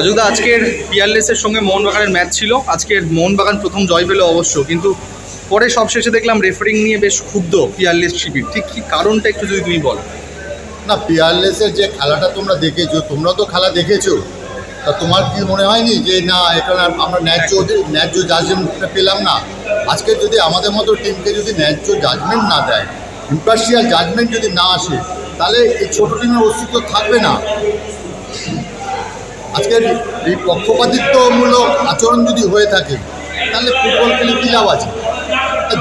অযোধ্যা আজকের পিয়ারলেসের সঙ্গে মোহনবাগানের ম্যাচ ছিল। আজকের মোহনবাগান প্রথম জয় পেল অবশ্য কিন্তু পরে সবশেষে দেখলাম রেফারিং নিয়ে বেশ ক্ষুব্ধ পিয়ারলেস শিবির। ঠিক কি কারণটা একটু যদি তুমি বলো? না পিয়ারলেসের যে খেলাটা তোমরা দেখেছ তোমরা তো খেলা দেখেছ। তা তোমার কি মনে হয়নি যে না এখানে আমরা ন্যায্য ন্যায্য জাজমেন্টটা পেলাম না? আজকে যদি আমাদের মতো টিমকে যদি ন্যায্য জাজমেন্ট না দেয় ইম্পার্সিয়াল জাজমেন্ট যদি না আসে তাহলে এই ছোটো টিমের অস্তিত্ব থাকবে না। আজকের এই পক্ষপাতিত্বমূলক আচরণ যদি হয়ে থাকে তাহলে ফুটবল খেলে কী লাভ আছে?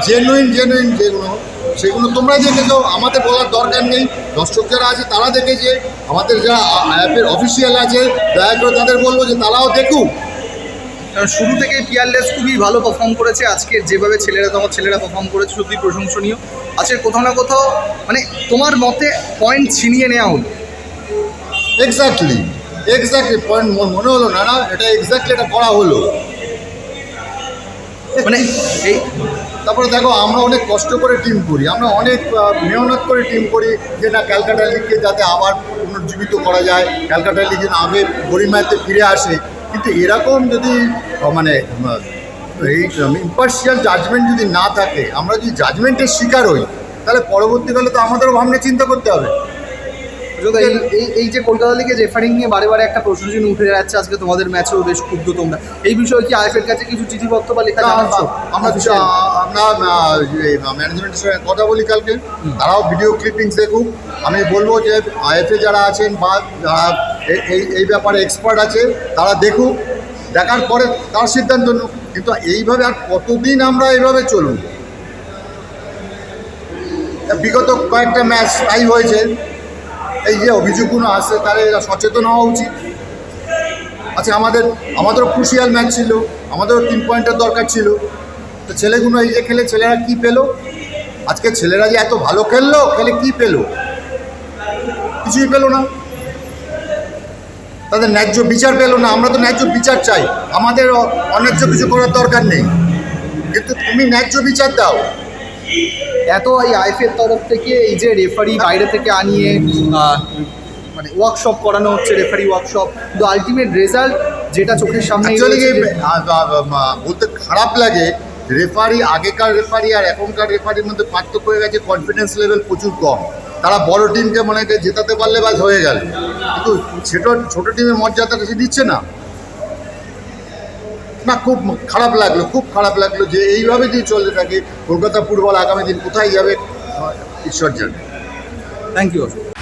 জেনুইন জেনুইন যেগুলো সেগুলো তোমরা দেখেছ আমাদের বলার দরকার নেই। দর্শক যারা আছে তারা দেখেছে। আমাদের যারা অ্যাপের অফিসিয়াল আছে দয়া করে তাদের বলব যে তারাও দেখুক। কারণ শুরু থেকে পিয়ারলেস খুবই ভালো পারফর্ম করেছে। আজকে যেভাবে ছেলেরা তোমার ছেলেরা পারফর্ম করেছে সত্যি প্রশংসনীয়। আজকে কোথাও না কোথাও মানে তোমার মতে পয়েন্ট ছিনিয়ে নেওয়া হলো। এক্স্যাক্টলি এক্স্যাক্টলি পয়েন্ট মনে হলো না না এটা এক্স্যাক্টলি এটা করা হলো। মানে এই তারপরে দেখো আমরা অনেক কষ্ট করে টিম করি আমরা অনেক মেহনত করে টিম করি যে না ক্যালকাটা লিগকে যাতে আবার পুনর্জীবিত করা যায় ক্যালকাটা লিগ যেন আগে গরিমাতে ফিরে আসে। কিন্তু এরকম যদি মানে এই ইম্পার্সিয়াল জাজমেন্ট যদি না থাকে আমরা যদি জাজমেন্টের শিকার হই তাহলে পরবর্তীকালে তো আমাদেরও ভাবনা চিন্তা করতে হবে। এই যে কলকাতা লিগে রেফারিং নিয়ে বারে বারে একটা প্রশ্ন উঠে যাচ্ছে আজকে তোমাদের ম্যাচেও বেশ ক্ষুব্ধ তোমরা। এই বিষয়ে কি আইএফের কাছে কিছু চিঠিপত্র বা লেখা আমরা আমরা ম্যানেজমেন্টের সঙ্গে কথা বলি কালকে। তারাও ভিডিও ক্লিপিংস দেখুক। আমি বলব যে আইএফএ যারা আছেন বা যারা এই এই ব্যাপারে এক্সপার্ট আছে তারা দেখুক। দেখার পরে তার সিদ্ধান্ত নিক। কিন্তু এইভাবে আর কতদিন আমরা এইভাবে চলুন? বিগত কয়েকটা ম্যাচ তাই হয়েছে। এই যে অভিযোগগুলো আসছে তাহলে এরা সচেতন হওয়া উচিত। আচ্ছা আমাদের, আমাদেরও ক্রুশিয়াল ম্যাচ ছিল, আমাদেরও তিন পয়েন্টের দরকার ছিল। তো ছেলেগুলো এই যে খেলে, ছেলেরা কি পেল? আজকে ছেলেরা যে এত ভালো খেললো, খেলে কি পেল? কিছুই পেল না। তাদের ন্যায্য বিচার পেল না, আমরা তো ন্যায্য বিচার চাই। আমাদের অন্যায্য কিছু করার দরকার নেই। কিন্তু তুমি ন্যায্য বিচার দাও। এত এই আইএফের তরফ থেকে এই যে রেফারি বাইরে থেকে আনিয়ে মানে ওয়ার্কশপ করানো হচ্ছে রেফারি ওয়ার্কশপ কিন্তু আলটিমেট রেজাল্ট যেটা চোখের সামনে বলতে খারাপ লাগে রেফারি আগেকার রেফারি আর এখনকার রেফারির মধ্যে পার্থক্য হয়ে গেছে কনফিডেন্স লেভেল প্রচুর কম। তারা বড় টিমকে মনে হয় জেতাতে পারলে বাস হয়ে গেল। কিন্তু ছোট ছোট টিমের মর্যাদাটা সে দিচ্ছে না। না, খুব খারাপ লাগল, খুব খারাপ লাগল যে এইভাবে যদি চলতে থাকে, কলকাতা ফুটবল আগামী দিন কোথায় যাবে? ঈশ্বর জানে। Thank you